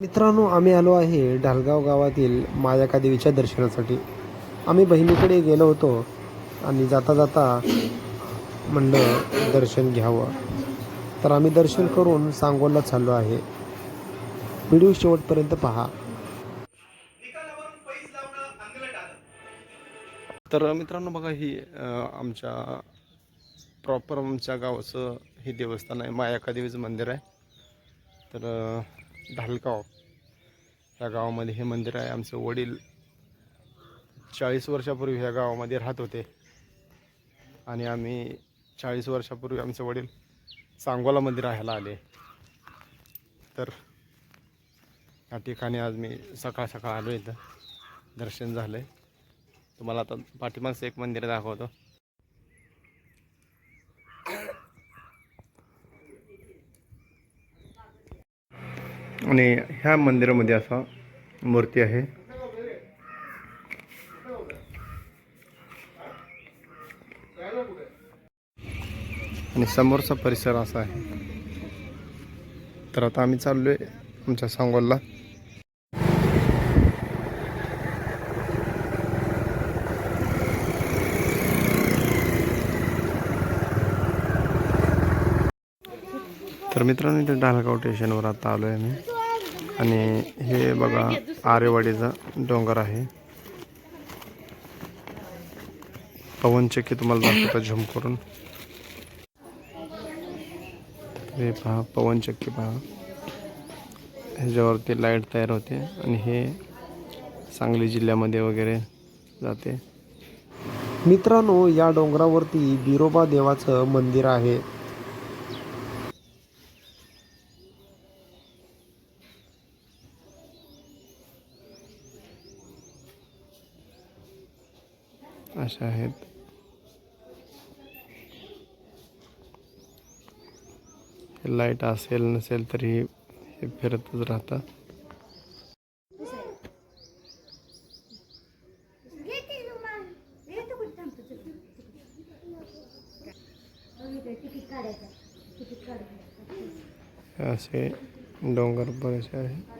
मित्रांनो आम्ही आलो आहे ढालगाव गावातील मायाका देवीच्या दर्शनासाठी. आम्ही बहिणीकडे गेलो होतो आणि जाता जाता म्हणलं दर्शन घ्यावं. तर आम्ही दर्शन करून सांगोला चाललो आहे. व्हिडिओ शेवटपर्यंत पहा. तर मित्रांनो बघा ही आमच्या प्रॉपर आमच्या गावाचं हे देवस्थान आहे. मायाका देवीचं मंदिर आहे. तर ढालगाव. ह्या गावामध्ये हे मंदिर आहे. आमचे वडील चाळीस वर्षापूर्वी ह्या गावामध्ये राहत होते. आणि आम्ही चाळीस वर्षापूर्वी आमचे वडील सांगोलामध्ये राहायला आले. तर या ठिकाणी आज मी सकाळ सकाळ आलो इथं. दर्शन झालं आहे तुम्हाला आता पाठीमागचं एक मंदिर दाखवतो. आणि ह्या मंदिरामध्ये असा मूर्ती आहे. आणि समोरचा परिसर असा आहे. तर आता आम्ही चाललो आहे आमच्या सांगोलला. तर मित्रांनो इथे ढालगाव स्टेशनवर आता आलो आहे मी आणि हे बघा आरेवाडीचा डोंगर आहे. पवनचक्की तुम्हाला दाखवतो झुम करून. हे पहा पवनचक्की पहा. ह्याच्यावरती लाइट तयार होते आणि हे सांगली जिल्ह्यामध्ये वगैरे जाते. मित्रांनो या डोंगरावरती बिरोबा देवाचं मंदिर आहे. अशा आहेत हे लाईट असेल नसेल तरी हे फिरतच राहतात असे डोंगर बरेचसे आहे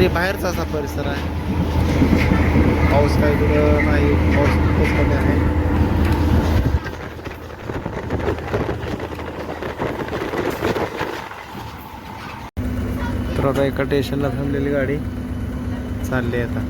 तरी बाहेरचा असा परिसर आहे. पाऊस काही कुठं नाही पाऊस खूपच कमी आहे. तर आता एका स्टेशनला थांबलेली गाडी चालली आहे आता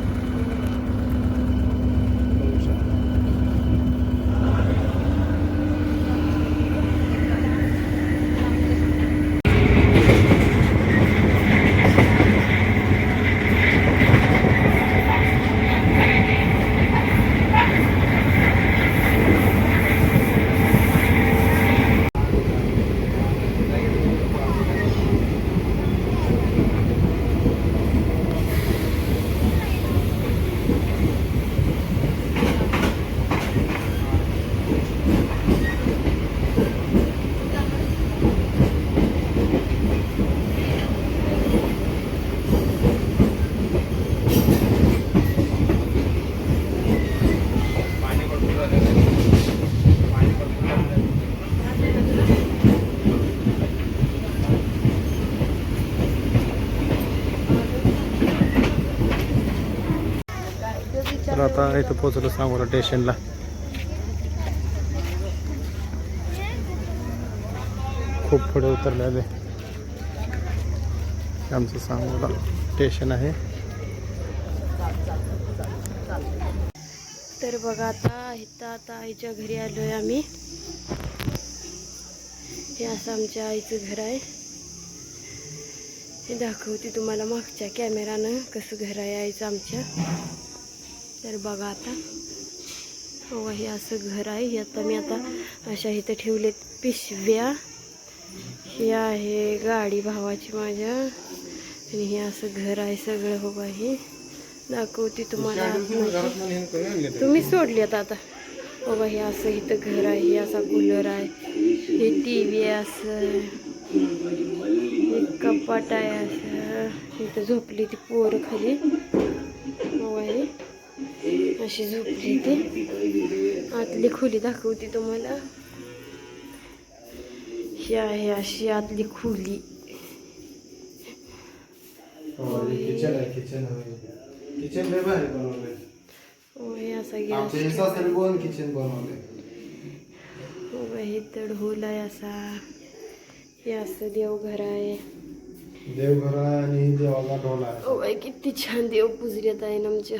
तर आता इथं पोचलो सांगोला स्टेशनला खूप पुढे उतरलेले. आमचं सांगोला स्टेशन आहे. तर बघा आता इथं आता आईच्या घरी आलो आहे आम्ही. हे असं आमच्या आईचं घर आहे. हे दाखवते तुम्हाला मागच्या कॅमेरानं कसं घर आहे आईचं आमच्या. तर बघा आता. हो हे असं घर आहे. हे आता मी आता अशा इथं ठेवलेत पिशव्या. ही आहे गाडी भावाची माझ्या. आणि हे असं घर आहे सगळं हो बघा हे दाखवते तुम्हाला. तुम्ही. सोडली आता आता. बाबा हे असं इथं घर आहे हे असा कूलर आहे. हे टी व्ही आहे असं. हे कपाट आहे असं. इथं झोपली ती पोरं खाली. अशी झोपली ती आतली खोली दाखवते तुम्हाला. ही आहे अशी आतली खोली. हो तड होल आहे असा. हे असं देवघर आहे. देवघर आहे आणि देवाचा ढोल आहे. किती छान देव पुजल्यात आहे आमच्या.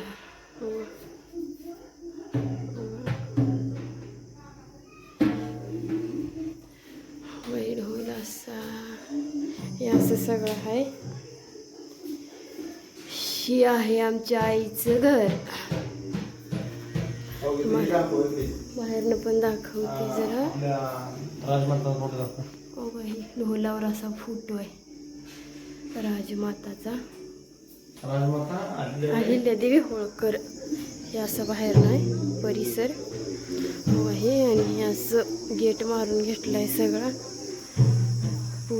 सगळं आहे ही आहे आमच्या आईचं घर. बाहेरनं पण दाखवते जरा. ओ बाई ढोलावर असा फोटो आहे. राजमाताचा. राजमाता आदल्या अहिल्यादेवी होळकर. हे असं बाहेर नाही परिसर. हो आहे आणि हे असं गेट मारून घेतलाय सगळा.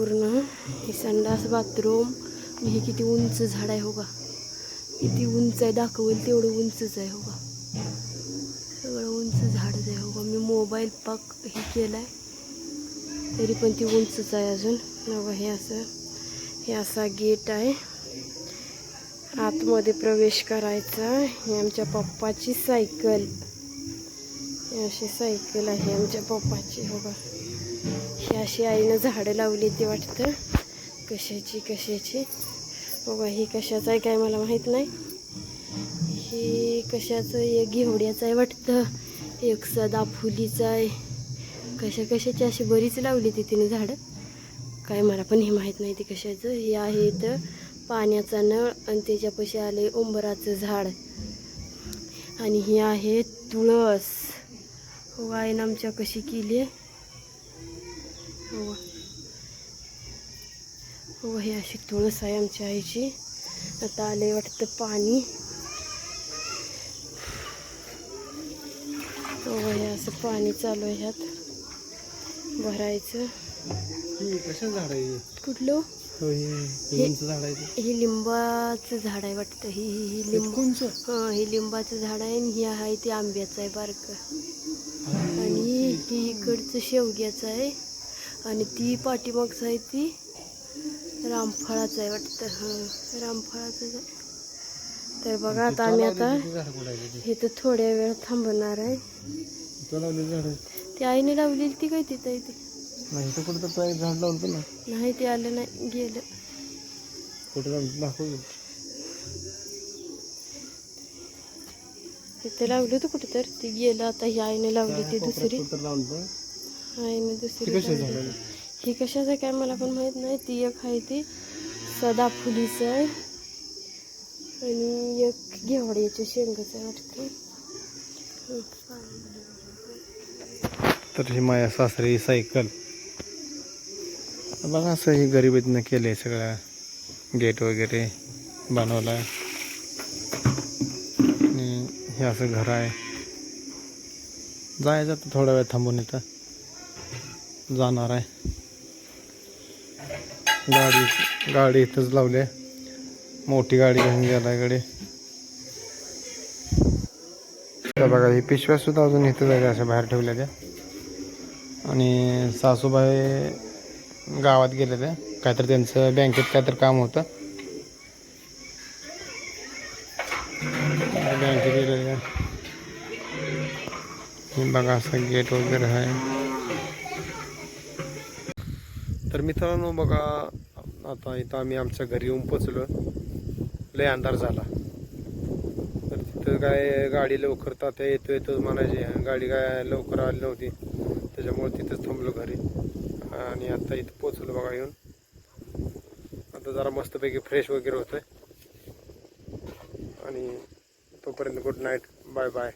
पूर्ण. हे संडास बाथरूम. हे किती उंच झाड आहे हो का? किती उंच आहे दाखवेल तेवढं उंचच आहे हो का? सगळं उंच झाडच आहे हो का? मी मोबाईल पाक हे केलाय. तरी पण ती उंचच आहे अजून. हो हे असं. हे असा गेट आहे. आतमध्ये प्रवेश करायचा हे आमच्या पप्पाची सायकल. अशी सायकल आहे आमच्या पप्पाची हो ही अशी आईनं झाडं लावली ती वाटतं. कशाची कशाची? बाबा ही कशाचं आहे काय मला माहीत नाही. ही कशाचं एक घेवड्याचं आहे वाटतं. एक सदाफुलीचं आहे. कशा कशाची अशी बरीच लावली ती तिने झाडं. काय मला पण हे माहीत नाही ते कशाचं. हे आहे इथं पाण्याचा नळ आणि त्याच्यापाशी आले उंबराचं झाड. आणि ही आहे तुळस. हो आईनं आमच्या कशी केली आहे? हो हो हे अशी तुळस आहे आमच्या आईची. आता आले वाटतं पाणी. हो हे असं पाणी चालू आहे ह्यात. भरायचं. कशा झाड आहे कुठलं? हे. हे लिंबाचं झाड आहे वाटतं. ही ही ही लिंब हां हे लिंबाचं झाड आहे आणि हे आहे ते आंब्याचं आहे बारकं. आणि ही इकडचं शेवग्याचं आहे. आणि ती पाठीमागचं आहे ती रामफळाचं आहे वाटतं. हां रामफळाचं आहे. तर बघा आता आम्ही आता ते? इथं थोड्या वेळ थांबणार आहे. तो. ती आईने लावलेली ती काय तिथं ती? नाही इथं कुठं तर झाड लावलं ना. नाही ते आलं नाही गेलं. कुठं लावलं दाखव की. तिथे लावलं होतं कुठं तर. ती गेलं आता ही आईने लावली ती दुसरी. लावलं आईने ते दुसरी कशाचं आहे? ही कशाचं काय मला पण माहीत नाही. ती एक आहे ती सदाफुलीचं आहे. आणि एक घेवड्याच्या शेंगाचं आहे वाटतं. तर ही माया सासरी सायकल. बघा असं ही गरिबीतनं केलं आहे सगळं. गेट वगैरे बनवलं. आहे आणि हे असं घर आहे. जायचं थोडा वेळ थांबून इथं. जाणार आहे. गाडी गाडी इथंच लावली आहे. मोठी गाडी घेऊन गेला इकडे बघा ही पिशव्या सुद्धा अजून इथं जायच्या अशा बाहेर ठेवल्या त्या. आणि सासूबाई गावात गेले त्या काहीतरी त्यांचं बँकेत काहीतरी काम होतं. बँकेत गेलेल्या बघा असं गेट वगैरे आहे. तर मित्रांनो बघा आता इथं आम्ही आमच्या घरी येऊन पोचलो. लय अंधार झाला. तर तिथं काय गाडी लवकर तात्या येतो येतो म्हणायची. गाडी काय लवकर आली नव्हती. त्याच्यामुळे तिथंच थांबलो घरी. आणि आता इथं पोचलो बघा येऊन. आता जरा मस्तपैकी फ्रेश वगैरे होतं आणि तोपर्यंत गुड नाईट बाय बाय